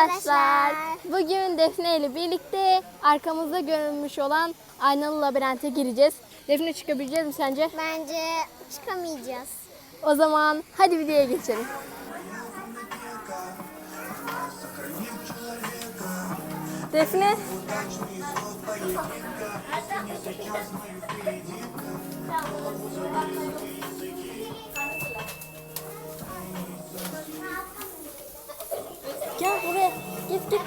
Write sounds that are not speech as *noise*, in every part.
arkadaşlar. Bugün Defne ile birlikte arkamızda görünmüş olan aynalı labirente gireceğiz. Defne çıkabileceğiz mi sence? Bence çıkamayacağız. O zaman hadi videoya geçelim. Defne. Git git.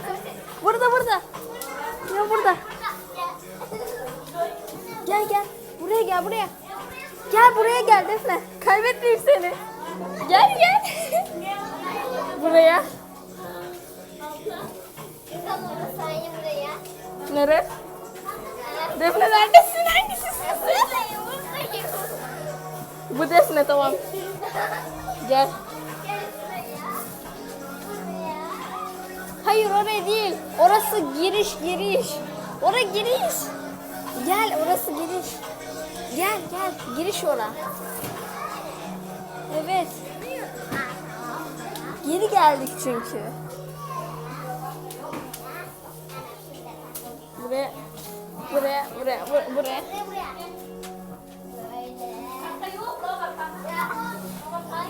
Burada burada. Ya burada. Gel gel. Buraya gel buraya. Gel buraya gel Defne. Kaybetmeyeyim seni. Gel gel. *laughs* buraya. Nere? Defne neredesin? Hangisisin? Bu Defne tamam. Gel. Hayır oraya değil. Orası giriş giriş. Ora giriş. Gel orası giriş. Gel gel giriş ora. Evet. Geri geldik çünkü. Buraya buraya buraya buraya. buraya.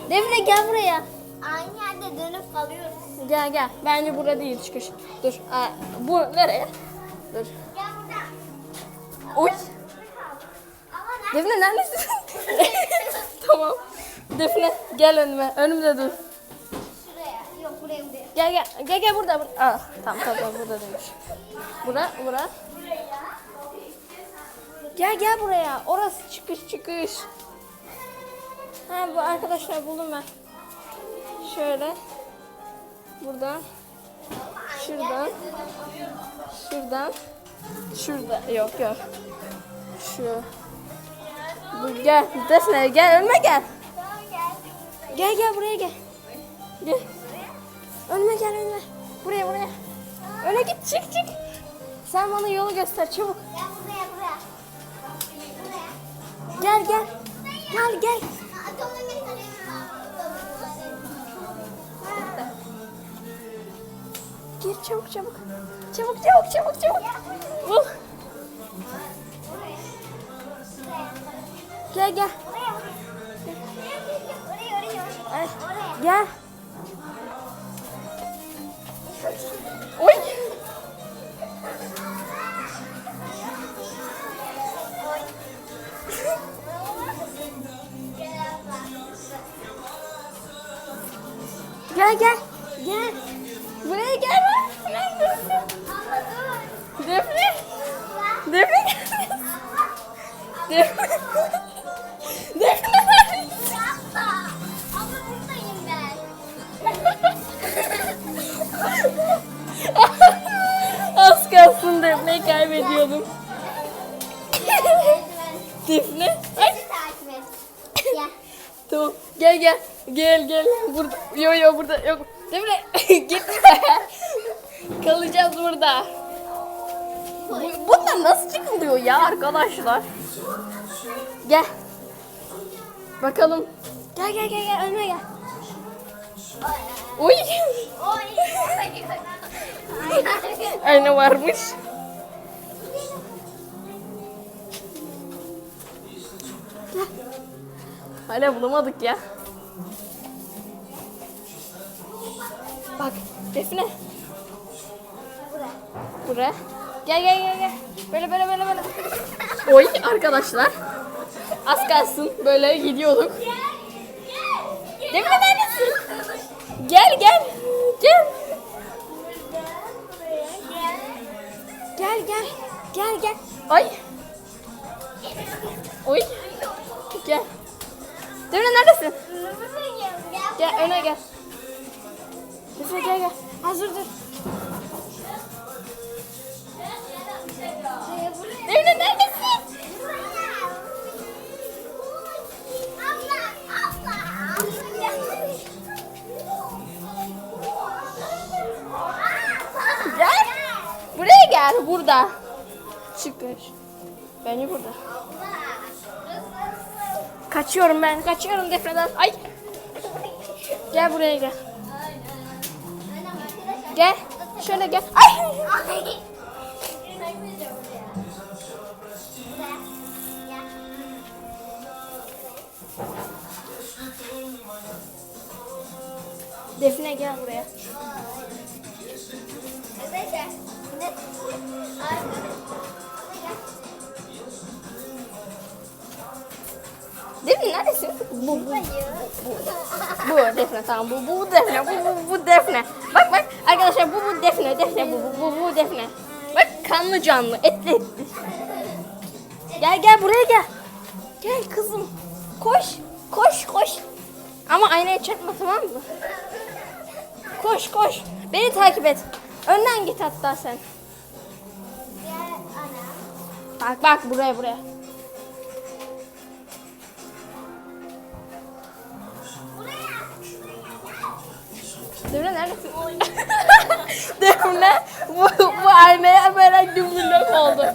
Defne gel buraya. Aynı yerde dönüp kalıyoruz. Gel gel. Bence burada değil çıkış. Dur. Aa, bu nereye? Dur. Gel burada. Oy. Defne neredesin? *laughs* tamam. Defne gel önüme. Önümde dur. Şuraya. Yok buraya buraya. Gel gel. Gel gel burada. burada. Aa, tamam tamam, burada demiş. Bura bura. Gel gel buraya. Orası çıkış çıkış. Ha bu arkadaşlar buldum ben. Şöyle. Buradan. Şuradan. Şuradan. Şurada. Yok yok. Şu. Bu gel. Defne gel önüme gel. Gel. Gel buraya gel. Gel. Önüme gel önüme. Buraya buraya. Öne git çık çık. Sen bana yolu göster çabuk. Gel. Gel gel. Gel Gir çabuk çabuk. Çabuk çabuk çabuk çabuk. Bul. Gel gel. Ay, gel. Oy. Gel gel. Gel. Defne. Defne. Defne. Az kalsın Defne'yi kaybediyordum. Defne. Ay. Tamam. Gel gel. Gel gel. Burada. Yo yo burada yok. Defne *laughs* git. Kalacağız burada. Bu, bundan nasıl çıkılıyor ya arkadaşlar? Gel. Bakalım. Gel gel gel gel önüme gel. Oy. *laughs* Ayna varmış. Gel. Hala bulamadık ya. Bak Defne. Buraya. Gel gel gel gel. Böyle böyle böyle böyle. Oy arkadaşlar. Az kalsın böyle gidiyorduk. Defne neredesin? Gel gel. Gel. Gel gel. Gel gel. Ay. Oy. Gel. Defne neredesin? Gel öne gel. Defne gel gel. Hazır dur. Gel. Burada. Çıkış. Bence burada. Kaçıyorum ben. Kaçıyorum Defne'den. Ay. Gel buraya gel. Gel. Şöyle gel. Ay! Defne gel buraya. Defne neredesin? Bu, bu, Hayır. bu Defne tamam bu, bu Defne, bu, bu, bu Defne. Bak bak arkadaşlar bu, bu Defne, Defne bu, bu, bu, bu Defne. Bak kanlı canlı, etli etli. Gel gel buraya gel. Gel kızım. Koş, koş, koş. Ama aynaya çarpma tamam mı? Koş koş. Beni takip et. Önden git hatta sen. Bak bak buraya buraya. Defne neredesin? *laughs* Defne bu, bu aynaya böyle dümdülük oldu.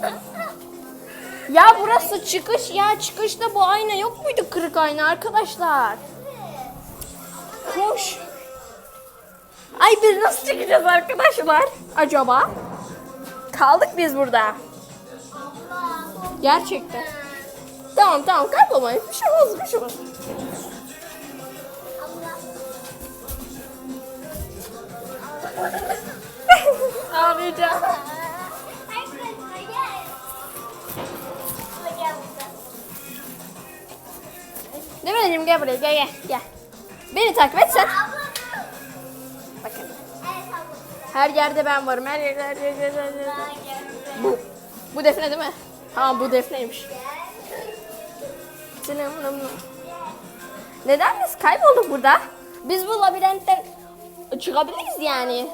Ya burası çıkış ya çıkışta bu ayna yok muydu kırık ayna arkadaşlar? Koş. Ay biz nasıl çıkacağız arkadaşlar acaba? Kaldık biz burada. Gerçekten. Tamam tamam kaybolmayın. Bir şey olmaz bir şey olmaz. Ağlayacağım. Arkadaşlar gel. Buraya gel gel gel. Beni takip et sen. Bakın. Her yerde ben varım. Her yerde her yerde. Her yerde. Bu. Bu defne değil mi? Tamam bu defneymiş. Neden biz kaybolduk burada? Biz bu labirentten çıkabiliriz yani.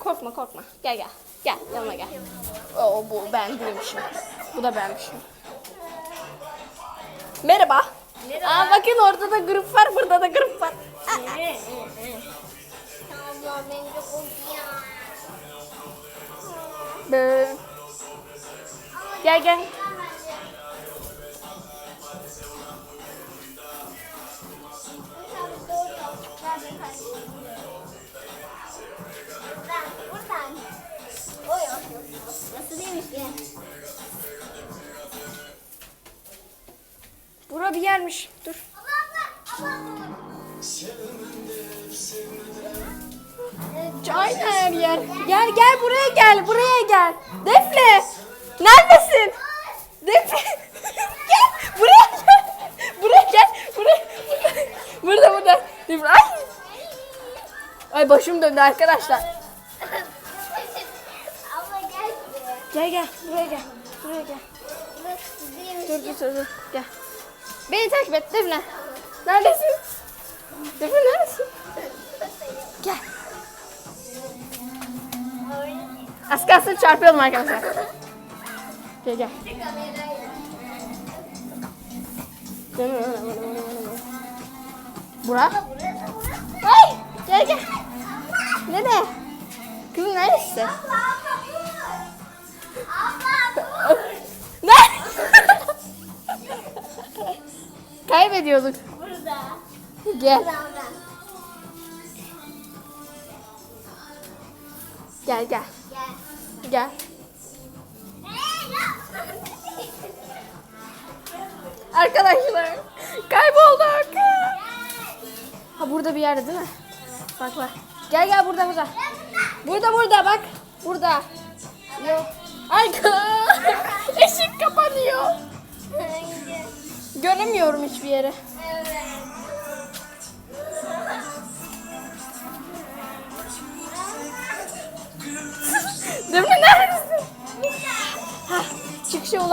Korkma korkma. Gel gel. Gel yanıma gel. Oo bu ben değilmişim. Bu da benmişim. Merhaba. Aa, bakın orada da grup var, burada da grup var. Aa, beni de kokuyor. Böyle. Gel gel. Bura bir yermiş. Dur. Aynı her yer. Gel gel buraya gel. Buraya gel. Defne. Neredesin? Defne. *laughs* gel. Buraya gel. Buraya gel. Buraya. Burada burada. Defne. Ay. Ay başım döndü arkadaşlar. Abla gel buraya. Gel gel. Buraya gel. Buraya gel. Dur dur dur. dur. Gel. Beni takip et Defne. Neredesin? Defne neredesin? Gel. Az kalsın çarpıyordum arkadaşlar. Gel gel. Burak. Ay gel gel. Nereye? Kızım neresi? Ne? *laughs* Kaybediyorduk. Burada. Gel. Gel. Gel. Arkadaşlar kaybolduk. Ha burada bir yerde değil mi? Bak bak. Gel gel burada burada. Burada burada bak. Burada. Yok. Ay ışık *laughs* kapanıyor. Göremiyorum hiçbir yere.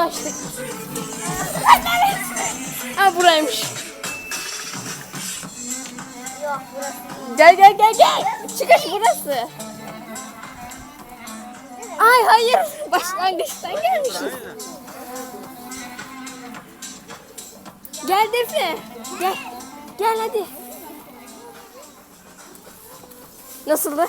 Ulaştık. Ha, buraymış. Gel gel gel gel. Çıkış burası. Ay hayır. Başlangıçtan gelmişiz. Gel Defne. Gel. Gel hadi. Nasıldı?